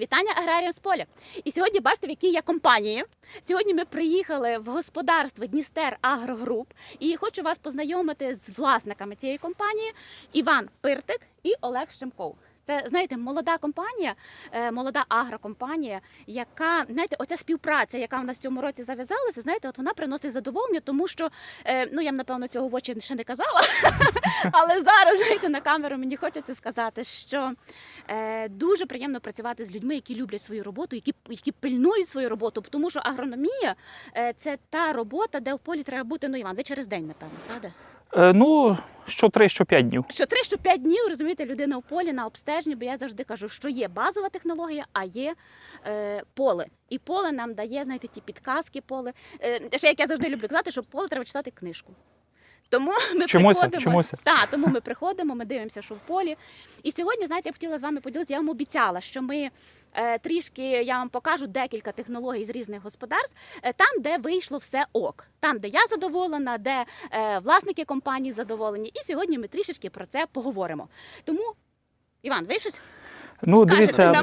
Вітання аграріям з поля. І сьогодні бачите, в якій я компанії. Сьогодні ми приїхали в господарство Дністер Агрогруп і хочу вас познайомити з власниками цієї компанії Іван Пиртик і Олег Шемков. Це знаєте, молода компанія, е, молода агрокомпанія, яка знаєте, оця співпраця, яка в нас в цьому році зав'язалася, знаєте, от вона приносить задоволення, тому що е, ну я б, напевно цього в очі ще не казала, але зараз знаєте, на камеру мені хочеться сказати, що е, дуже приємно працювати з людьми, які люблять свою роботу, які, які пильнують свою роботу, тому що агрономія це та робота, де в полі треба бути. Ну Іван, ви через день, напевно, правда? Е, Ну, що три, що п'ять днів. Що три, що п'ять днів, розумієте, людина в полі на обстеженні, бо я завжди кажу, що є базова технологія, а є е, поле. І поле нам дає, знаєте, ті підказки, поле. Е, ще як я завжди люблю казати, що поле треба читати книжку. Тому ми Вчимося, приходимо. вчимося. Так, тому ми приходимо, ми дивимося, що в полі. І сьогодні, знаєте, я б хотіла з вами поділитися. Я вам обіцяла, що ми трішки я вам покажу декілька технологій з різних господарств, е, там, де вийшло все ок, там, де я задоволена, де е, власники компанії задоволені. І сьогодні ми трішечки про це поговоримо. Тому, Іван, ви щось Ну, дивіться?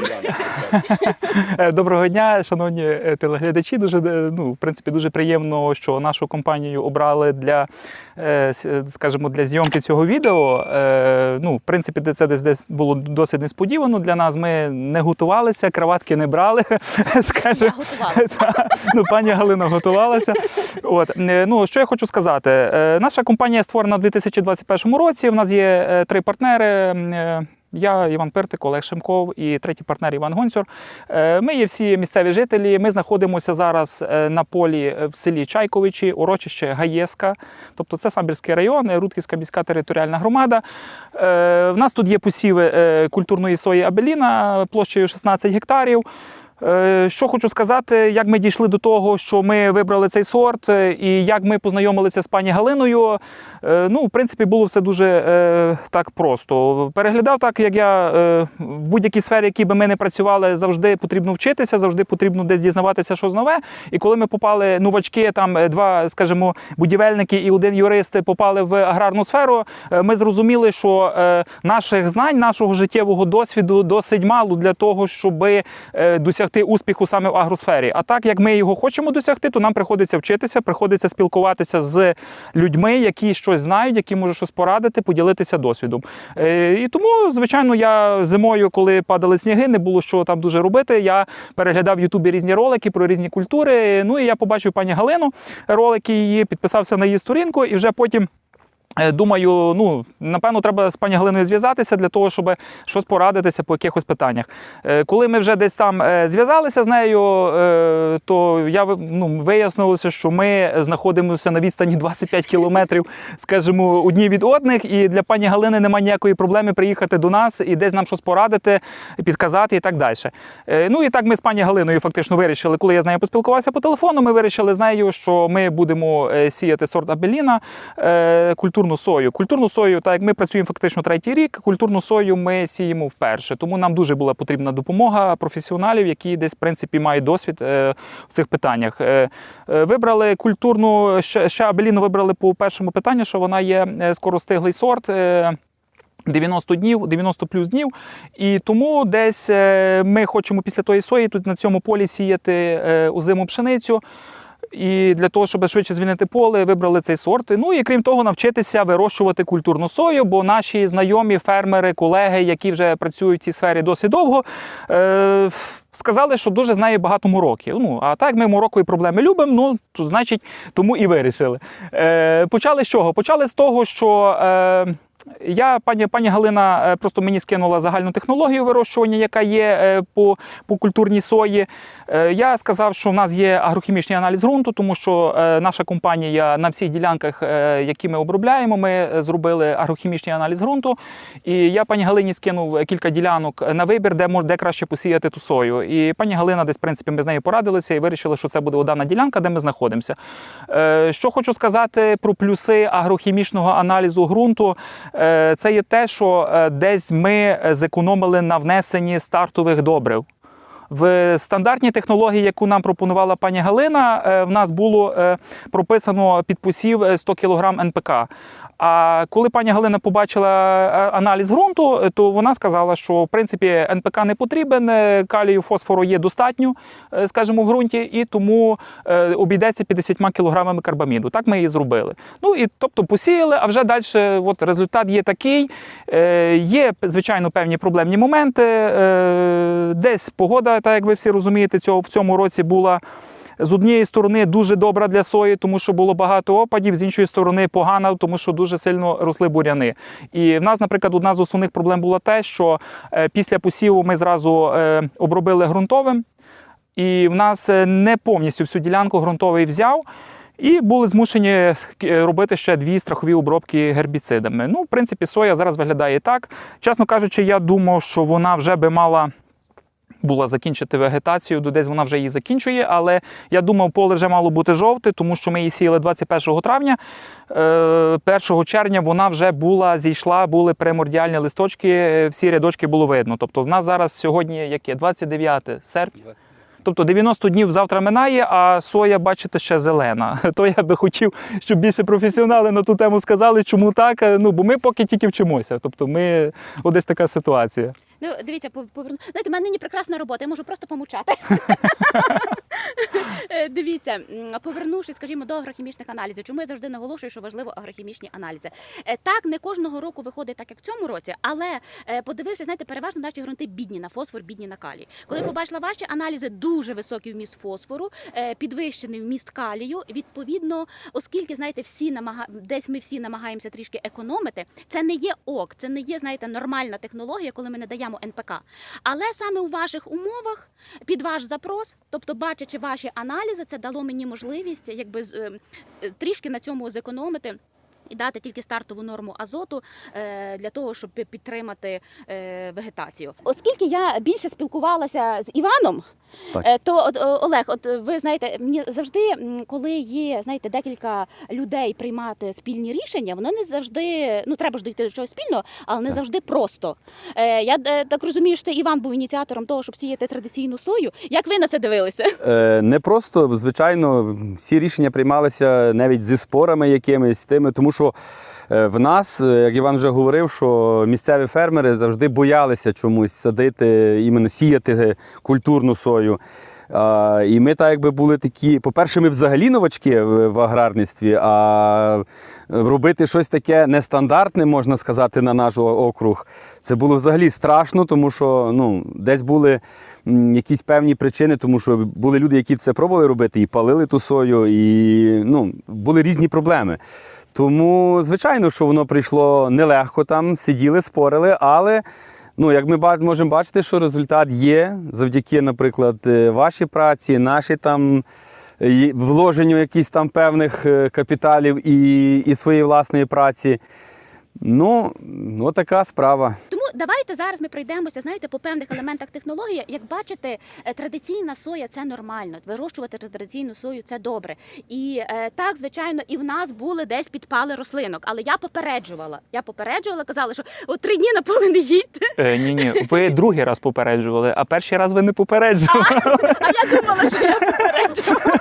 Е, Доброго дня, шановні е, телеглядачі. Дуже е, ну, в принципі, дуже приємно, що нашу компанію обрали для, скажімо, для зйомки цього відео. Ну, в принципі, це десь десь було досить несподівано для нас. Ми не готувалися, краватки не брали. Скажімо. ну, пані Галина готувалася. От ну що я хочу сказати, наша компанія створена у 2021 році. У нас є три партнери. Я, Іван Пиртик, Олег Шемков і третій партнер Іван Гонцюр. Е, Ми є всі місцеві жителі. Ми знаходимося зараз е, на полі е, в селі Чайковичі, урочище Гаєска. Тобто це Самбірський район, Рудківська міська територіальна громада. У нас тут є посіви культурної сої Абеліна площею 16 гектарів. Е, Що хочу сказати, як ми дійшли до того, що ми вибрали цей сорт, е, і як ми познайомилися з пані Галиною. Е, Ну, в принципі, було все дуже так просто. Переглядав так, як я в будь-якій сфері, якій би ми не працювали, завжди потрібно вчитися, завжди потрібно десь дізнаватися щось нове. І коли ми попали новачки, там е, два, скажімо, будівельники і один юрист попали в аграрну сферу, ми зрозуміли, що наших знань, нашого життєвого досвіду досить мало для того, щоб досягти успіху саме в агросфері. А так як ми його хочемо досягти, то нам приходиться вчитися, приходиться спілкуватися з людьми, які щось знають, які можуть щось порадити, поділитися досвідом. Е, І тому, звичайно, я зимою, коли падали сніги, не було що там дуже робити. Я переглядав в Ютубі різні ролики про різні культури. Ну і я побачив пані Галину ролики її, підписався на її сторінку, і вже потім. Е, Думаю, ну напевно, треба з пані Галиною зв'язатися для того, щоб щось порадитися по якихось питаннях. Е, Коли ми вже десь там е, зв'язалися з нею, то я ну, вияснилося, що ми знаходимося на відстані 25 кілометрів, скажімо, одні від одних, і для пані Галини немає ніякої проблеми приїхати до нас і десь нам щось порадити, підказати і так далі. Ну і так ми з пані Галиною фактично вирішили, коли я з нею поспілкувався по телефону, ми вирішили з нею, що ми будемо сіяти сорт Абеліна, е, культурну сою. Культурну сою, так як ми працюємо фактично третій рік, культурну сою ми сіємо вперше. Тому нам дуже була потрібна допомога професіоналів, які десь в принципі мають досвід е, в цих питаннях. Е, е, Вибрали культурну ще, Абеліну вибрали по першому питанню, що вона є скоростиглий сорт. е, 90 днів, 90 плюс днів. І тому десь ми хочемо після тої сої тут на цьому полі сіяти озиму пшеницю. І для того, щоб швидше звільнити поле, вибрали цей сорт. Ну і крім того, навчитися вирощувати культурну сою, бо наші знайомі фермери, колеги, які вже працюють в цій сфері досить довго, е, сказали, що дуже з нею багато мороків. Ну, а так ми морокові проблеми любимо, ну то значить тому і вирішили. Е, почали з чого? Почали з того, що. Е, я, пані, пані Галина, е, просто мені скинула загальну технологію вирощування, яка є е, по, по культурній сої. Е, Я сказав, що в нас є агрохімічний аналіз ґрунту, тому що наша компанія на всіх ділянках, які ми обробляємо, ми зробили агрохімічний аналіз ґрунту. І я пані Галині скинув кілька ділянок на вибір, де мож- де краще посіяти ту сою. І пані Галина, десь в принципі, ми з нею порадилися і вирішили, що це буде одна ділянка, де ми знаходимося. Що хочу сказати про плюси агрохімічного аналізу ґрунту. Е, Це є те, що е, десь ми зекономили на внесенні стартових добрив. В стандартній технології, яку нам пропонувала пані Галина, е, в нас було прописано під посів е, 100 кг НПК. А коли пані Галина побачила е, аналіз ґрунту, е, то вона сказала, що в принципі НПК не потрібен, е, калію, фосфору є достатньо, скажімо, в ґрунті, і тому обійдеться 50 кілограмами карбаміду. Так ми і зробили. Ну і тобто посіяли, а вже далі от результат є такий. Є, звичайно, певні проблемні моменти. Десь погода, так як ви всі розумієте, цього в цьому році була. З однієї сторони дуже добра для сої, тому що було багато опадів, з іншої сторони погана, тому що дуже сильно росли буряни. І в нас, наприклад, одна з основних проблем була те, що е, після посіву ми зразу е, обробили ґрунтовим, і в нас е, не повністю всю ділянку ґрунтовий взяв. І були змушені робити ще дві страхові обробки гербіцидами. Ну, в принципі, соя зараз виглядає так. Чесно кажучи, я думав, що вона вже би мала була закінчити вегетацію, до десь вона вже її закінчує, але я думав, поле вже мало бути жовте, тому що ми її сіяли 21 травня. Е, 1 червня вона вже була, зійшла, були примордіальні листочки, е, всі рядочки було видно. Тобто, з нас зараз сьогодні яке? 29 серпня. Тобто 90 днів завтра минає, а соя, бачите, ще зелена. То я би хотів, щоб більше професіонали на ту тему сказали, чому так. Е, Ну, бо ми поки тільки вчимося. Тобто, ми ось така ситуація. Ну, дивіться, пов- поверну. Знаєте, в мене нині прекрасна робота, я можу просто помучати. Е, Дивіться, повернувшись, скажімо, до агрохімічних аналізів, чому я завжди наголошую, що важливо агрохімічні аналізи. Е, Так, не кожного року виходить так, як в цьому році, але е, подивившись, знаєте, переважно наші ґрунти бідні на фосфор, бідні на калій. Коли побачила ваші аналізи, дуже високий вміст фосфору, підвищений вміст калію. Відповідно, оскільки знаєте, всі намага... десь ми всі намагаємося трішки економити, це не є ок, це не є, знаєте, нормальна технологія, коли ми не даємо НПК. Але саме у ваших умовах, під ваш запрос, тобто бачачи ваші аналізи, це дало мені можливість якби е, трішки на цьому зекономити. І дати тільки стартову норму азоту е, для того, щоб підтримати е, вегетацію. Оскільки я більше спілкувалася з Іваном, Так. е, то от, Олег, от ви знаєте, мені завжди, коли є знаєте, декілька людей приймати спільні рішення, воно не завжди ну треба ж дійти до чогось спільного, але не Так. завжди просто. Е, я так розумію, що це Іван був ініціатором того, щоб сіяти традиційну сою. Як ви на це дивилися? Е, Не просто, звичайно, всі рішення приймалися навіть зі спорами якимись тими, тому що е, в нас, е, як Іван вже говорив, що місцеві фермери завжди боялися чомусь садити, іменно сіяти культурну сою. А, і ми так якби були такі, по-перше, ми взагалі новачки в, в аграрництві, а робити щось таке нестандартне, можна сказати, на наш округ, це було взагалі страшно, тому що ну, десь були якісь певні причини, тому що були люди, які це пробували робити, і палили ту сою, і ну, були різні проблеми. Тому, звичайно, що воно прийшло нелегко там, сиділи, спорили, але. Ну, як ми можемо бачити, що результат є завдяки, наприклад, е, вашій праці, нашій там е, вложенню якісь там певних е, капіталів і, і своєї власної праці. Ну, ну, така справа. Тому давайте зараз ми пройдемося, знаєте, по певних елементах технології. Як бачите, е, традиційна соя це нормально. Вирощувати традиційну сою це добре. І е, так, звичайно, і в нас були десь підпали рослинок. Але я попереджувала. Я попереджувала, казала, що от три дні на поле не їдьте. Е, ні, ні, ви другий раз попереджували, а перший раз ви не попереджували. А я думала, що я попереджувала.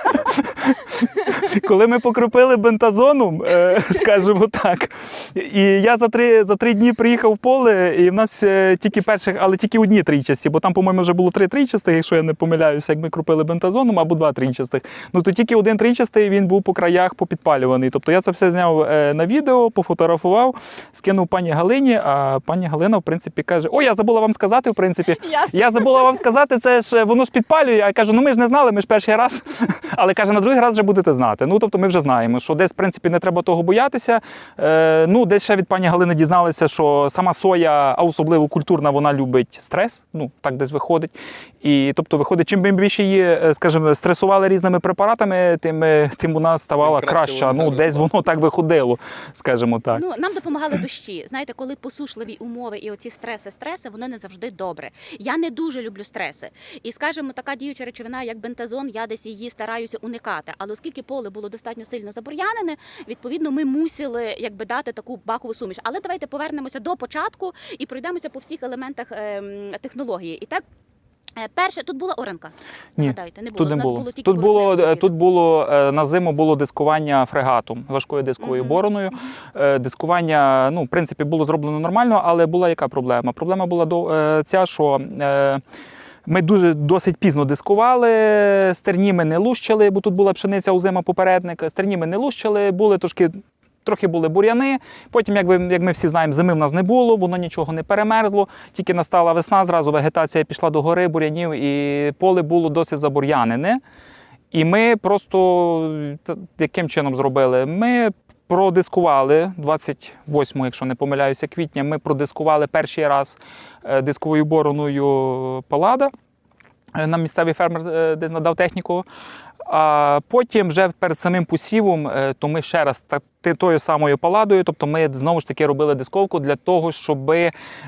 Коли ми покропили бентазоном, е, скажімо так. І я за три, за три дні приїхав в поле, і в нас е, тільки перших, але тільки одні трійчасті, бо там, по-моєму, вже було три трійчастих, якщо я не помиляюся, як ми кропили бентазоном, або два трійчастих. Ну то тільки один трійчастий він був по краях попідпалюваний. Тобто я це все зняв е, на відео, пофотографував, скинув пані Галині, а пані Галина, в принципі, каже: О, я забула вам сказати, в принципі. Я забула вам сказати, це ж е, воно ж підпалює. Я кажу, ну ми ж не знали, ми ж перший раз. Але каже, на другий раз вже будете знати. Ну тобто ми вже знаємо, що десь, в принципі, не треба того боятися. Ну, десь ще від пані Галини дізналися, що сама соя, а особливо культурна, вона любить стрес. Ну, так десь виходить. І тобто, виходить, чим ми більше її, е, скажімо, стресували різними препаратами, тим, е, тим вона ставала Тим краще краща. Ну, десь воно так виходило, скажімо так. Ну нам допомагали дощі. Знаєте, коли посушливі умови і оці стреси, стреси, вони не завжди добре. Я не дуже люблю стреси. І скажімо, така діюча речовина, як бентазон, я десь її стараюся уникати. Але оскільки поле було достатньо сильно забур'янене, відповідно, ми мусили якби дати таку бакову суміш. Але давайте повернемося до початку і пройдемося по всіх елементах ем, технології. І так. Е, Перше, тут була оранка. Ні, Нагадайте, не було. Тут не нас було. Тут було, е, тут було е, на зиму було дискування фрегатом, важкою дисковою Мгм. бороною. Е, Дискування, ну, в принципі, було зроблено нормально, але була яка проблема? Проблема була до ця, що. Ми дуже досить пізно дискували, стерні ми не лущили, бо тут була пшениця озима попередник. Стерні ми не лущили, були трошки. Трохи були бур'яни. Потім, як, ви, як ми всі знаємо, зими в нас не було, воно нічого не перемерзло. Тільки настала весна, зразу вегетація пішла до гори, бур'янів, і поле було досить забур'янене. І ми просто яким чином зробили? Ми продискували 28, якщо не помиляюся, квітня. Ми продискували перший раз е, дисковою бороною палада. Е, Нам місцевий фермер е, десь надав техніку. А потім, вже перед самим посівом, е, то ми ще раз тою самою паладою, тобто ми знову ж таки робили дисковку для того, щоб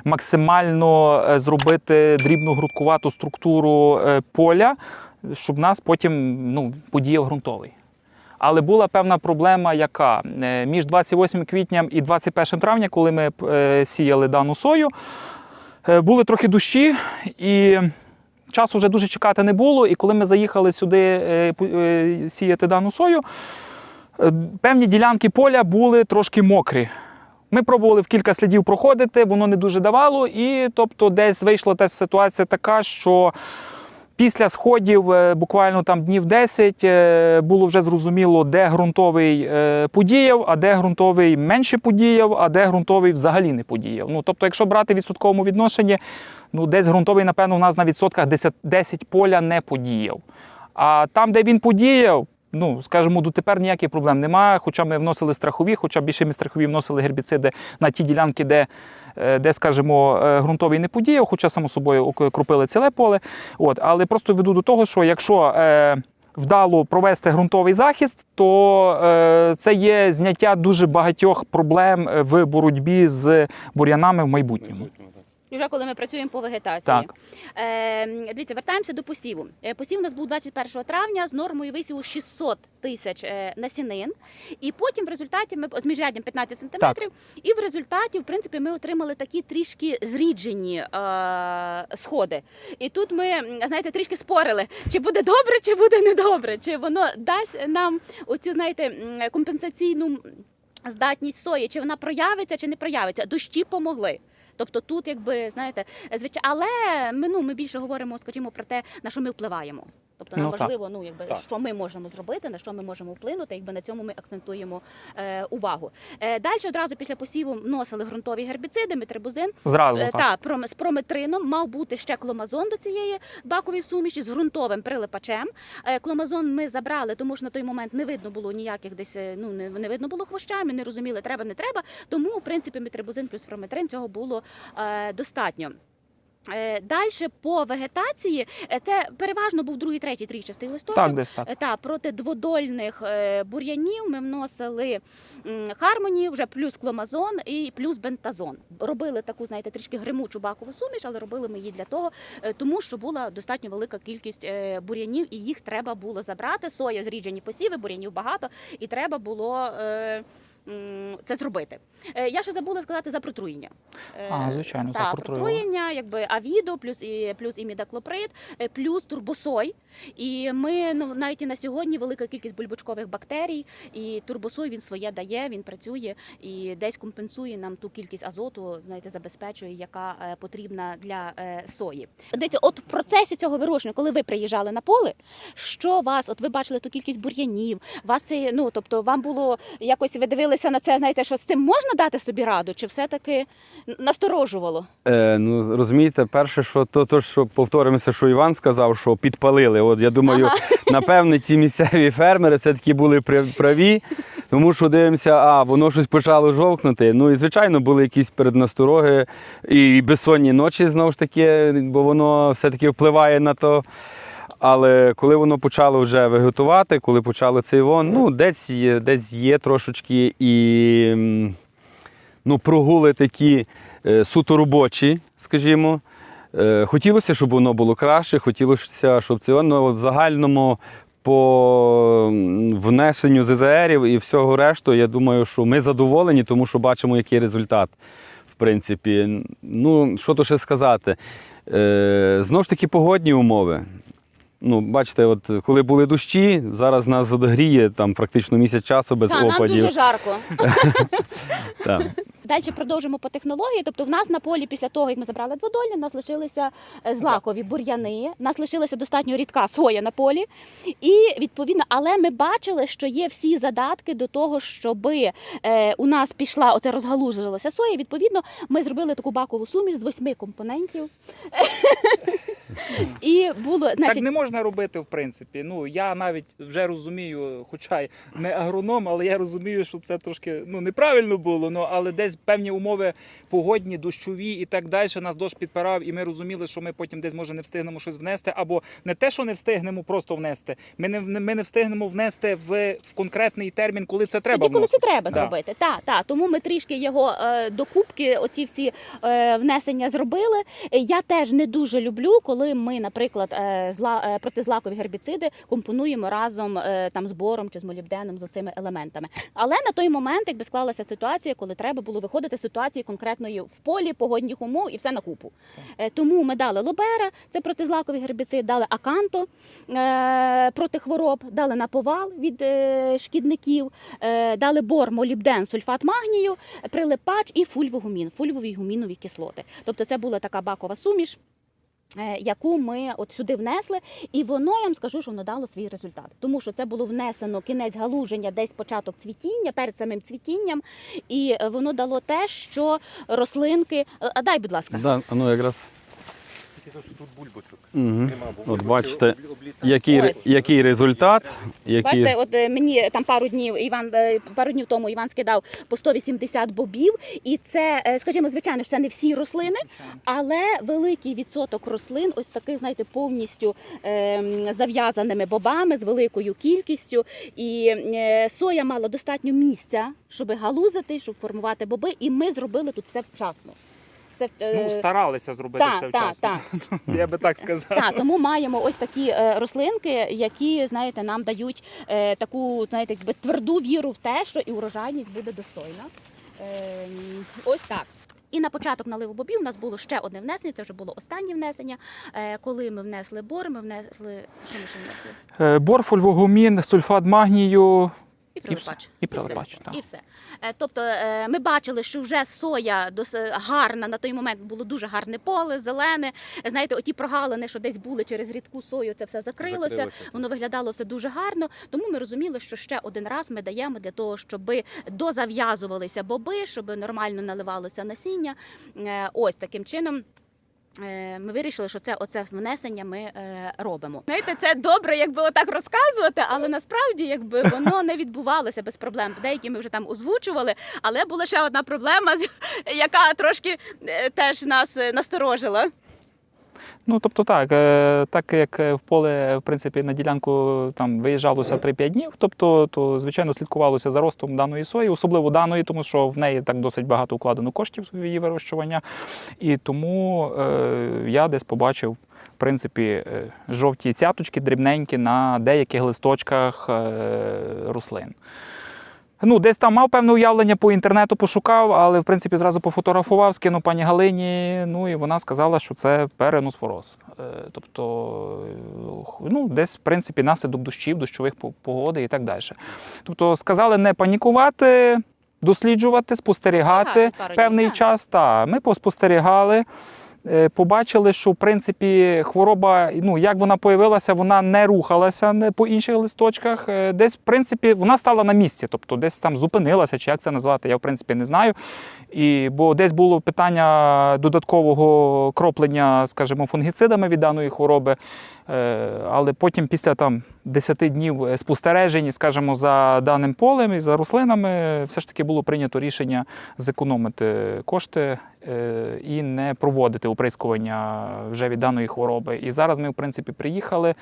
максимально е, зробити дрібну грудкувату структуру е, поля, щоб нас потім ну, подіяв ґрунтовий. Але була певна проблема, яка між 28 квітням і 21 травня, коли ми сіяли дану сою, були трохи дощі, і часу вже дуже чекати не було. І коли ми заїхали сюди е, е, сіяти дану сою, е, певні ділянки поля були трошки мокрі. Ми пробували в кілька слідів проходити, воно не дуже давало, і тобто десь вийшла та ситуація така, що після сходів, буквально там днів 10, е, було вже зрозуміло, де ґрунтовий подіяв, а де ґрунтовий менше подіяв, а де ґрунтовий взагалі не подіяв. Ну, тобто, якщо брати відсотковому відношенні, ну, десь ґрунтовий, напевно, у нас на відсотках 10, 10 поля не подіяв. А там, де він подіяв, ну, скажімо, дотепер ніяких проблем немає. Хоча ми вносили страхові, хоча більше ми страхові вносили гербіциди на ті ділянки, де, е, де скажімо, е, ґрунтовий не подіяв, хоча, само собою, кропили ціле поле. От, але просто веду до того, що якщо е, вдало провести ґрунтовий захист, то е, це є зняття дуже багатьох проблем е, в боротьбі з бур'янами в майбутньому. Вже коли ми працюємо по вегетації. Так. Е, дивіться, вертаємося до посіву. Е, посів у нас був 21 травня з нормою висіву 600 тисяч е, насінин. І потім в результаті ми з міжряддям 15 сантиметрів. І в результаті, в принципі, ми отримали такі трішки зріджені е, сходи. І тут ми, знаєте, трішки спорили, чи буде добре, чи буде недобре, чи воно дасть нам оцю, знаєте, компенсаційну здатність сої, чи вона проявиться, чи не проявиться. Дощі помогли. Тобто тут, якби знаєте, звичайно, але ми ну ми більше говоримо, скажімо, про те, на що ми впливаємо. Тобто нам Ну, так. важливо, ну якби Так. що ми можемо зробити, на що ми можемо вплинути, якби на цьому ми акцентуємо е, увагу. Е, далі одразу після посіву вносили ґрунтові гербіциди, метрибузин. Зразу Е, та пром- з прометрином мав бути ще кломазон до цієї бакової суміші з ґрунтовим прилипачем. Е, Кломазон ми забрали, тому що на той момент не видно було ніяких десь е, ну не, не видно було хвоща, ми не розуміли, треба, не треба. Тому, в принципі, метрибузин плюс прометрин цього було е, достатньо. Далі по вегетації е, це переважно був другий, третій трійчастий листочок. Так, десь так. Е, Та проти дводольних е, бур'янів ми вносили хармоні, вже плюс кломазон і плюс бентазон. Робили таку, знаєте, трішки гримучу бакову суміш, але робили ми її для того, е, тому що була достатньо велика кількість е, бур'янів, і їх треба було забрати. Соя зріджені посіви, бур'янів багато, і треба було. Це зробити. Е, Я ще забула сказати за протруєння. Е, А, звичайно, так, та, протруювали. протруєння, якби авідо, плюс і плюс імідаклоприд, е, плюс турбосой. І ми ну навіть і на сьогодні велика кількість бульбочкових бактерій, і турбосой він своє дає, він працює і десь компенсує нам ту кількість азоту, знаєте, забезпечує, яка потрібна для сої. Дивіться, от в процесі цього вирощення, коли ви приїжджали на поле, що вас, от ви бачили ту кількість бур'янів, вас це ну тобто вам було якось ви дивилися на це, знаєте, що з цим можна дати собі раду, чи все таки насторожувало? Е, ну, розумієте, перше, що то, то, що повторимося, що Іван сказав, що підпалили. От я думаю, Ага. напевне, ці місцеві фермери все-таки були праві, тому що дивимося, а воно щось почало жовкнути. Ну і звичайно були якісь переднастороги і безсонні ночі знову ж таки, бо воно все-таки впливає на то. Але коли воно почало вже вегетувати, коли почало цей вон, ну десь є, десь є трошечки і ну, прогули такі е, суто робочі, скажімо. Е, хотілося, щоб воно було краще, хотілося, щоб це воно в загальному по внесенню ЗЗРів і всього решту, я думаю, що ми задоволені, тому що бачимо, який результат. В принципі. Ну, що то ще сказати? Е, знову ж таки, погодні умови. Ну, бачите, от коли були дощі, зараз нас задогріє там практично місяць часу без Та, нам опадів. дуже жарко. Так. Далі продовжимо по технології. Тобто, в нас на полі після того, як ми забрали дводолі, в нас лишилися е, злакові бур'яни, нас лишилася достатньо рідка соя на полі. І відповідно, але ми бачили, що є всі задатки до того, щоб е, у нас пішла оце розгалужилася соя. Відповідно, ми зробили таку бакову суміш з восьми компонентів. І було, Так не можна робити, в принципі. Ну я навіть вже розумію, хоча й не агроном, але я розумію, що це трошки ну неправильно було. Ну але десь певні умови погодні, дощові і так далі. Нас дощ підпирав, і ми розуміли, що ми потім десь може не встигнемо щось внести, або не те, що не встигнемо просто внести. Ми не ми не встигнемо внести в, в конкретний термін, коли це треба. Тоді, коли це треба Да. зробити. Так, так. Тому ми трішки його е, докупки, оці всі е, внесення зробили. Я теж не дуже люблю, коли ми, наприклад, е, зла, е, протизлакові гербіциди компонуємо разом е, там з бором чи з молібденом з цими елементами. Але на той момент, якби склалася ситуація, коли треба було виходити з ситуації конкретної в полі, погодних умов і все на купу. Е, Тому ми дали лобера, це протизлаковий гербіцид, дали аканто е, проти хвороб, дали наповал від е, шкідників, дали бор, молібден, сульфат магнію, прилипач і фульвогумін, фульвові гумінові кислоти. Тобто це була така бакова суміш. Е, Яку ми от сюди внесли, і воно я вам скажу, що воно дало свій результат, тому що це було внесено кінець галуження, десь початок цвітіння, перед самим цвітінням, і е, воно дало те, що рослинки. е, А дай, будь ласка, Да, ну якраз. Тільки що тут бульбочок Угу. нема, бо От бачите, Який, ре- Ось. який результат? Який... Бачите, от е, мені там пару днів Іван е, пару днів тому Іван скидав по 180 бобів, і це, е, скажімо, звичайно, що це не всі рослини, але великий відсоток рослин, ось таких, знаєте, повністю ем, зав'язаними бобами з великою кількістю. І е, соя мала достатньо місця, щоб галузити, щоб формувати боби, і ми зробили тут все вчасно. Все, е, Ну старалися зробити так, все так, вчасно. так. Я би так сказав. Так, тому маємо ось такі е, рослинки, які знаєте, нам дають е, таку, знаєте, якби тверду віру в те, що і урожайність буде достойна. Е, ось так. І на початок наливу бобів у нас було ще одне внесення. Це вже було останнє внесення. Коли ми внесли бор, ми внесли що ми ще внесли? Бор, фольвогумін, сульфат магнію. І прилипач. і прилипач, все. так. І все. Е, Тобто е, ми бачили, що вже соя дос- гарна на той момент було дуже гарне поле, зелене. Знаєте, оті прогалини, що десь були через рідку сою, це все закрилося. Закрилося. Воно виглядало все дуже гарно. Тому ми розуміли, що ще один раз ми даємо для того, щоб дозав'язувалися боби, щоб нормально наливалося насіння. Е, Ось таким чином. Е, Ми вирішили, що це оце внесення ми е, робимо. Знаєте, це добре, якби отак розказувати, але насправді якби воно не відбувалося без проблем. Деякі ми вже там озвучували, але була ще одна проблема, яка трошки е, теж нас насторожила. Ну, тобто так, е, так як е, в поле, в принципі, на ділянку там виїжджалося 3-5 днів, тобто, то, звичайно, слідкувалося за ростом даної сої, особливо даної, тому що в неї так досить багато укладено коштів її вирощування. І тому е, я десь побачив. В принципі, е, жовті цяточки дрібненькі на деяких листочках рослин. Ну, десь там мав певне уявлення по інтернету, пошукав, але в принципі зразу пофотографував, скинув пані Галині. Ну і вона сказала, що це переносфороз. Е, Тобто, е, ну, десь в принципі наслідок дощів, дощових погоди і так далі. Тобто, сказали не панікувати, досліджувати, спостерігати Багато пару певний днів, час. Та ми поспостерігали. Е, Побачили, що в принципі хвороба, ну як вона появилася, вона не рухалася по інших листочках. Е, Десь, в принципі, вона стала на місці, тобто десь там зупинилася, чи як це назвати, я в принципі не знаю. І, бо десь було питання додаткового кроплення, скажімо, фунгіцидами від даної хвороби. Е, Але потім, після там 10 днів е, спостережень, скажімо, за даним полем і за рослинами, все ж таки було прийнято рішення зекономити кошти е, і не проводити оприскування вже від даної хвороби. І зараз ми, в принципі, приїхали.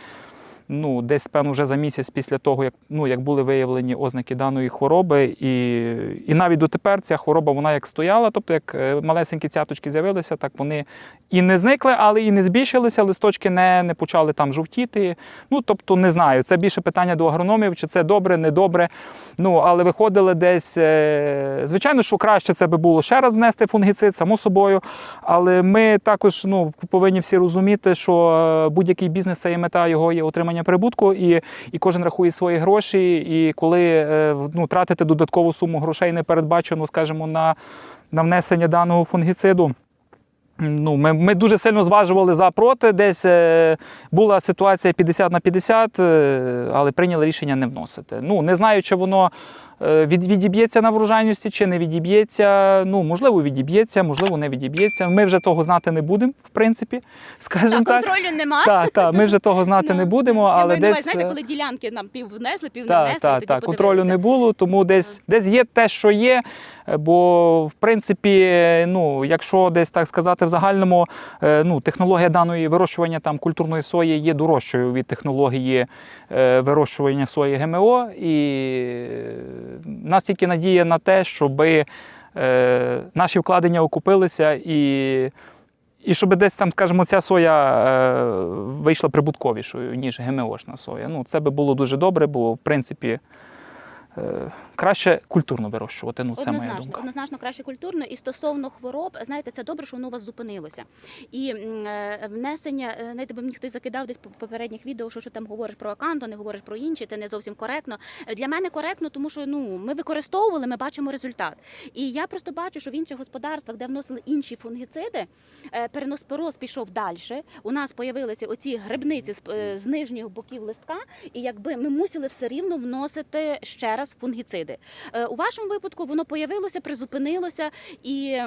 Ну, десь, певно, вже за місяць після того, як, ну, як були виявлені ознаки даної хвороби. І, і навіть дотепер ця хвороба вона як стояла, тобто як е, малесенькі цяточки з'явилися, так вони і не зникли, але і не збільшилися, листочки не, не почали там жовтіти. Ну, тобто, не знаю, це більше питання до агрономів, чи це добре, не добре. Ну, але виходили десь. е, Звичайно, що краще це би було ще раз знести фунгіцид, само собою. Але ми також ну, повинні всі розуміти, що е, будь-який бізнес це є мета його є отримання прибутку, і, і кожен рахує свої гроші. І коли е, ну, тратити додаткову суму грошей не передбачено, скажімо, на, на внесення даного фунгіциду. Ну, ми, ми дуже сильно зважували за проти. Десь е, була ситуація 50 на 50, е, але прийняли рішення не вносити. Ну, не знаю, чи воно відіб'ється на врожайності, чи не відіб'ється. Ну, можливо, відіб'ється, можливо, не відіб'ється. Ми вже того знати не будемо, в принципі, скажімо Так, так. контролю нема. Так, так, ми вже того знати Ну, не будемо, але ми десь. знаєте, е, коли ділянки нам пів внесли, пів не внесли, так. Контролю не було, тому десь, десь є те, що є. Е, Бо, в принципі, е, ну, якщо десь так сказати, в загальному е, ну, технологія даної вирощування там, культурної сої є дорожчою від технології е, вирощування сої ГМО. І е, в нас тільки надія на те, щоб е, наші вкладення окупилися і. І щоб десь там, скажімо, ця соя е, вийшла прибутковішою, ніж ГМОшна соя. Ну, це би було дуже добре, бо в принципі е, краще культурно вирощувати. Ну, це моя думка. однозначно краще культурно. І стосовно хвороб, знаєте, це добре, що воно у вас зупинилося. І е, внесення, е, знаєте, бо мені хтось закидав десь по попередніх відео, що, що там говориш про аканто, не говориш про інші, це не зовсім коректно. Для мене коректно, тому що ну ми використовували, ми бачимо результат. І я просто бачу, що в інших господарствах, де вносили інші фунгіциди, е, переноспороз пішов далі. У нас появилися оці грибниці з, е, з нижніх боків листка, і якби ми мусили все рівно вносити ще раз фунгіциди. Е, У вашому випадку воно появилося, призупинилося і.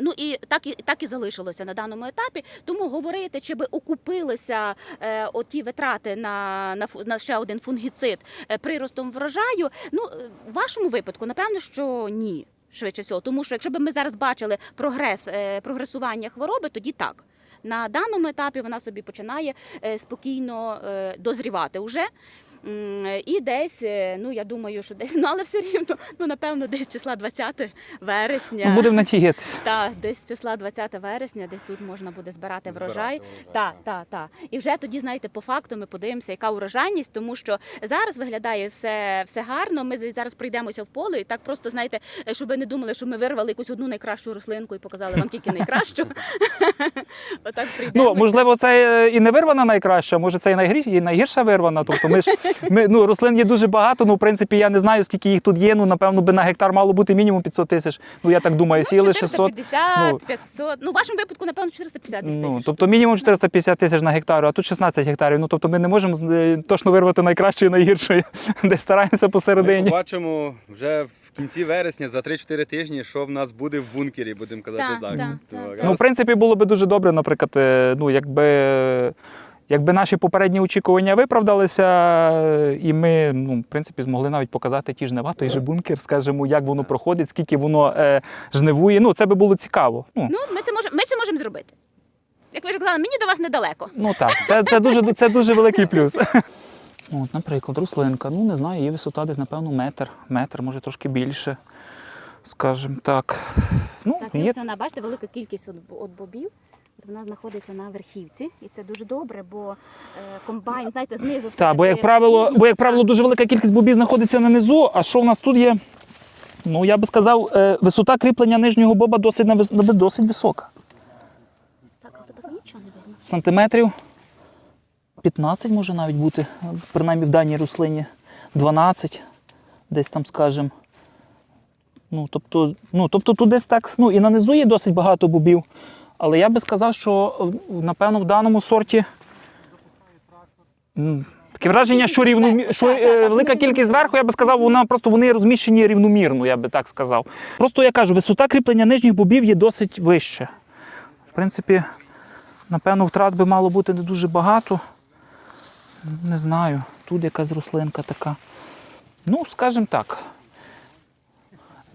Ну і так і так і залишилося на даному етапі. Тому говорити, чи би окупилися е, оті витрати на, на, на ще один фунгіцид е, приростом врожаю. Ну е, в вашому випадку, напевно, що ні. Швидше всього, тому що якщо б ми зараз бачили прогрес е, прогресування хвороби, тоді так. На даному етапі вона собі починає е, спокійно е, дозрівати уже. М, І десь, е, ну я думаю, що десь, ну але все рівно, ну напевно, десь числа 20 вересня. Ну, будемо надіятися. Так, десь числа 20 вересня, десь тут можна буде збирати врожай. Так, так, так. І вже тоді, знаєте, по факту ми подивимося, яка урожайність, тому що зараз виглядає все, все гарно. Ми зараз прийдемося в поле і так просто, знаєте, щоб ви не думали, що ми вирвали якусь одну найкращу рослинку і показали вам тільки найкращу. Отак Ну, можливо, це і не вирвана найкраща, може це і найгірша вирвана. Тобто ми ж ми, ну, рослин є дуже багато. Ну, в принципі, я не знаю, скільки їх тут є. Ну, напевно, би на гектар мало бути мінімум 500 тисяч. Ну, я так думаю, сіли 600. 450, ну. 500. Ну, в вашому випадку, напевно, 450 десь Ну, тисяч. тобто мінімум 450 тисяч на гектар, а тут 16 гектарів. Ну, тобто ми не можемо е, точно вирвати найкраще і найгірше, де стараємося Ми посередині. побачимо вже в кінці вересня, за 3-4 тижні, що в нас буде в бункері, будемо казати Так, так. так, так. Ну, в принципі, було би дуже добре, наприклад, е, ну, якби. Якби наші попередні очікування виправдалися, і ми, ну, в принципі, змогли навіть показати ті жнива, той же бункер, скажімо, як воно проходить, скільки воно е, жнивує. Ну, це би було цікаво. Ну, Ну, ми це можемо, ми це можемо зробити. Як ви ж казали, мені до вас недалеко. ну так, це, це, дуже, це дуже великий плюс. От, наприклад, рослинка. Ну, не знаю, її висота десь, напевно, метр, метр, може трошки більше. Скажімо так. Ну, Так, є вона, бачите, велика кількість от, от бобів. Вона знаходиться на верхівці, і це дуже добре, бо е, комбайн, знаєте, знизу все. Так, бо як правило, бо як правило, дуже велика кількість бобів знаходиться на низу. А що в нас тут є? Ну я би сказав, е, висота кріплення нижнього боба досить досить висока. Так, а то так нічого не видно. Сантиметрів 15 може навіть бути, принаймні в даній рослині 12, десь там скажемо. Ну, тобто, ну, тобто тут десь так, ну і на низу є досить багато бобів. Але я би сказав, що е, напевно в даному сорті. Таке враження, що, рівномі... що е, велика кількість зверху, я би сказав, вона просто вони розміщені рівномірно, я би так сказав. Просто я кажу, висота кріплення нижніх бобів є досить вища. В принципі, напевно, втрат би мало бути не дуже багато. Не знаю, тут якась рослинка така. Ну, скажімо так.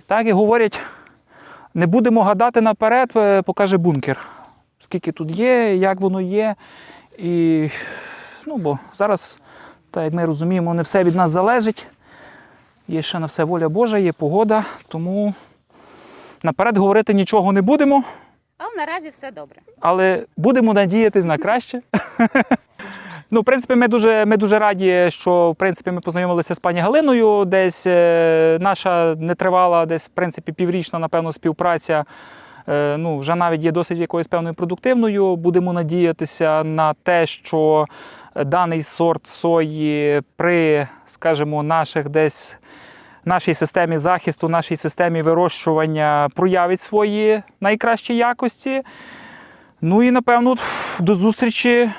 Так і говорять, не будемо гадати наперед, е, покаже бункер. Скільки тут є, як воно є. І Ну, бо зараз, так як ми розуміємо, не все від нас залежить. Є ще на все воля Божа, є погода, тому наперед говорити нічого не будемо, Але наразі все добре. але будемо надіятись на краще. Ну, в принципі, ми дуже, ми дуже раді, що в принципі, ми познайомилися з пані Галиною. Десь е, наша не тривала десь в принципі, піврічна, напевно, співпраця. е, Ну, вже навіть є досить якоюсь певною продуктивною. Будемо надіятися на те, що даний сорт сої при, скажімо, наших десь нашій системі захисту, нашій системі вирощування проявить свої найкращі якості. Ну і напевно до зустрічі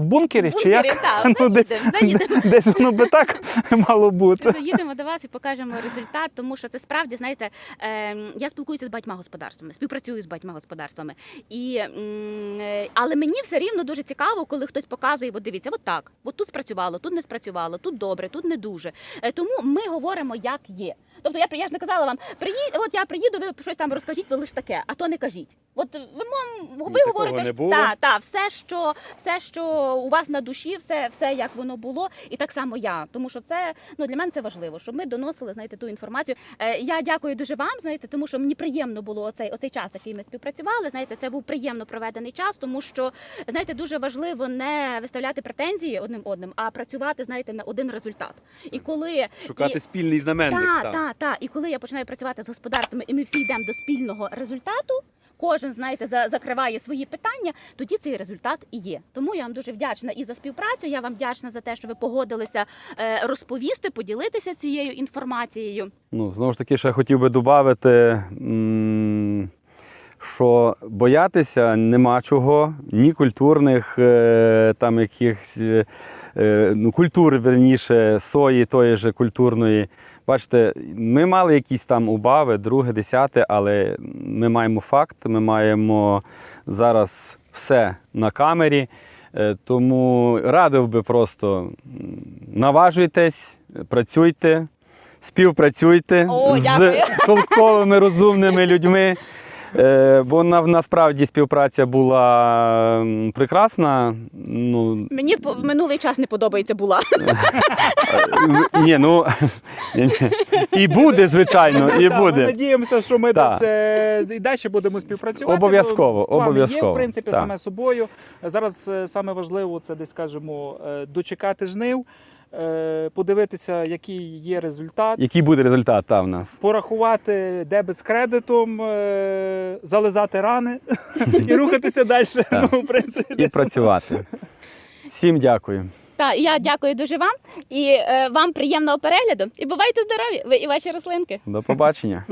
в бункері. чи як? Так, Ну, десь, воно би так мало бути. Заїдемо до вас і покажемо результат, тому що це справді, знаєте, ем, я спілкуюся з багатьма господарствами, співпрацюю з багатьма господарствами. І, е, але мені все рівно дуже цікаво, коли хтось показує, от дивіться, от так, от тут спрацювало, тут не спрацювало, тут добре, тут не дуже. Е, Тому ми говоримо, як є. Тобто я, я ж не казала вам, приїдь, от я приїду, ви щось там розкажіть, ви лише таке, а то не кажіть. От ви, мом, ви говорите, що та, та, все, що, все, що у вас на душі, все, все як воно було, і так само я. Тому що це ну для мене це важливо, щоб ми доносили знаєте, ту інформацію. Е, я дякую дуже вам, знаєте, тому що мені приємно було оцей оцей час, який ми співпрацювали. Знаєте, це був приємно проведений час, тому що знаєте, дуже важливо не виставляти претензії одним одним, а працювати, знаєте, на один результат. І коли Шукати і... спільний знаменник. Так, так. Так, так. І коли я починаю працювати з господарствами, і ми всі йдемо до спільного результату. Кожен, знаєте, за- закриває свої питання, тоді цей результат і є. Тому я вам дуже вдячна і за співпрацю. Я вам вдячна за те, що ви погодилися е, розповісти, поділитися цією інформацією. Ну, знову ж таки, ще хотів би додати, що боятися нема чого, ні культурних е, там якихось е, ну, культур, верніше, сої тої ж культурної. Бачите, ми мали якісь там убави, друге, десяте, але ми маємо факт, ми маємо зараз все на камері. Е, Тому радив би просто наважуйтесь, працюйте, співпрацюйте О, з толковими, розумними людьми. Е, Бо на, насправді співпраця була прекрасна. Ну, Мені в минулий час не подобається була. е, ні, ну, і буде, звичайно, і буде. надіємося, що ми е, і далі будемо співпрацювати. Обов'язково, Є, обов'язково, в принципі, саме собою. Зараз саме важливо це десь, скажімо, дочекати жнив, подивитися, який є результат. Який буде результат та, в нас? Порахувати дебет з кредитом, е, зализати рани і рухатися далі. Ну, в принципі, І працювати. Всім дякую. Так, я дякую дуже вам і е, вам приємного перегляду. І бувайте здорові, ви і ваші рослинки. До побачення.